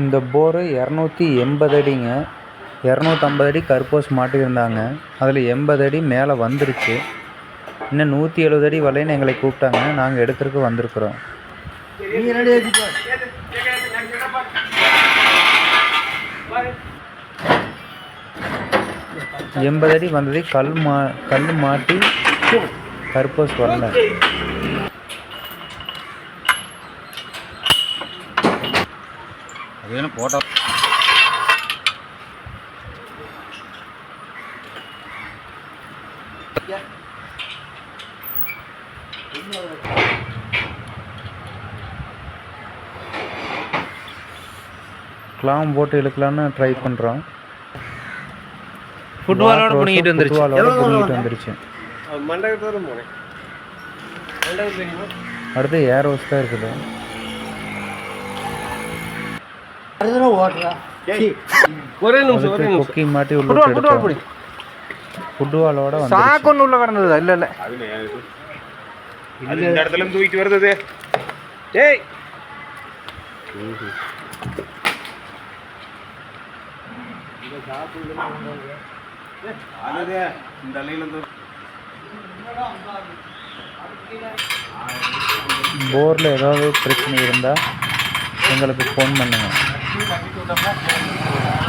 இந்த போரு இரநூத்தி எண்பது அடிங்க. இரநூத்தம்பது அடி கருப்போஸ் மாட்டியிருந்தாங்க. அதில் எண்பது அடி மேலே வந்துருச்சு. இன்னும் நூற்றி எழுபது அடி வலைன்னு எங்களை கூப்பிட்டாங்க. நாங்கள் எடுக்கிறதுக்கு வந்திருக்குறோம். எண்பது அடி வந்தது கல் மா கல் மாட்டி கருப்போஸ் வரல. அது வேணும் போட்டோ? கிளாம் போட்டு இழுக்கலான்னு ட்ரை பண்ணுறோம் ஃபுட்பாலோட பிடிங்கிட்டு வந்துருச்சு. ஃபுட்பாலோட பிடிங்கிட்டு வந்துருச்சு. மண்டபத்தோட போனேன். அடுத்து ஏரோஸ் தான் இருக்குது. அதுதான் ஓட்டுறா ஒரே நிமிஷம் ஒரே அதுக்கு நிமிஷம். கொக்கி மாட்டி உள்ள பிடி வந்து கிடந்தது? இல்லை இல்லை. அது இந்த இடத்துல இருந்து தூக்கிட்டு வருது. டேய் இந்த அலையில இருந்து. போரில் ஏதாவது பிரச்சனை இருந்தால் எங்களுக்கு ஃபோன் பண்ணுங்கள் như là cái chỗ đâm hấp